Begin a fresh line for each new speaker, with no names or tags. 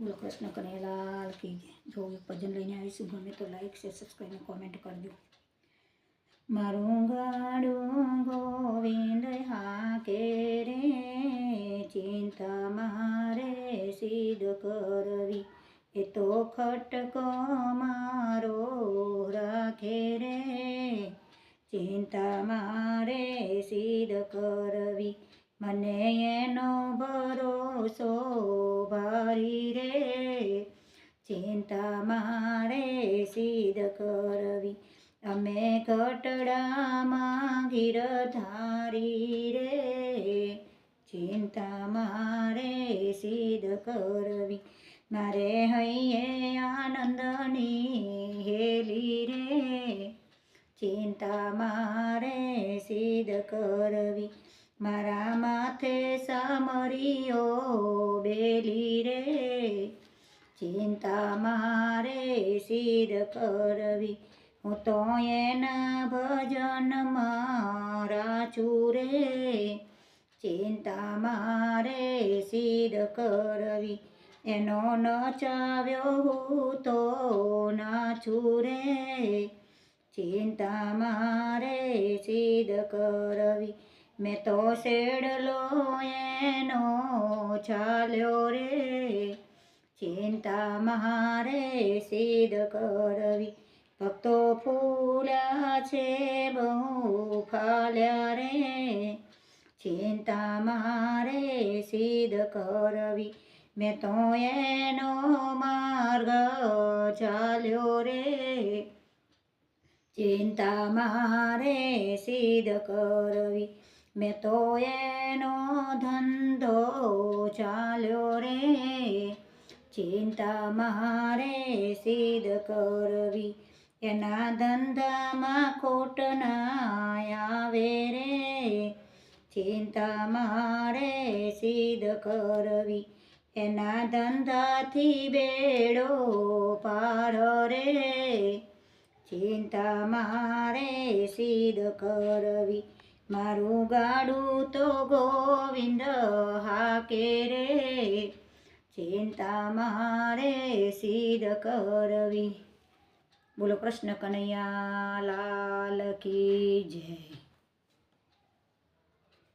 બોલો કૃષ્ણ કનૈયાલાલ કી જય. જો એક ભજન લઈને આવીશું, ગમે તો લાઈક શેર સબસ્ક્રાઈબ અને કોમેન્ટ કરજો મારું ગાડું ગોવિંદ હાકે રે, ચિંતા મારે સિદ્ધ કરવી એ તો ખટકો મારો રાખે રે, ચિંતા મારે સિદ્ધ કરવી મને એનો ભરોસો ભારી રે. ચિંતા મારે સિદ્ધ કરવી. અમે કટડામાં ગીરધારી રે. ચિંતા મારે સિદ્ધ કરવી. મારે હૈયે આનંદની હેલી રે. ચિંતા મારે સિદ્ધ કરવી. મારા માથે સામરીઓ બેલી રે. ચિંતા મારે સિદ્ધ કરવી. હું તો એના ભજન મારા રે. ચિંતા મારે સિદ્ધ કરવી. એનો નચાવ્યો હું તો નાચું રે. ચિંતા મારે સિદ્ધ કરવી. મેં તો શેડલો એનો ચાલ્યો રે. ચિંતા મારે સિદ્ધ કરવી. ભક્તો ફૂલ્યા છે, બહુ ફાલ્યા રે. ચિંતા મારે સિદ્ધ કરવી. મેં તો એનો માર્ગ ચાલ્યો રે. ચિંતા મારે સિદ્ધ કરવી. મેં તો એનો ધંધો ચાલ્યો રે. ચિંતા મારે સિદ્ધ કરવી. એના ધંધામાં ખોટ ના આવે રે. ચિંતા મારે સિદ્ધ કરવી. એના ધંધાથી બેડો પાર રે. ચિંતા મારે સિદ્ધ કરવી. મારું ગાડું તો ગોવિંદ હાકે રે. ચિંતા મારે સિદ્ધ કરવી. બોલો કૃષ્ણ કનૈયા લાલ કી જય.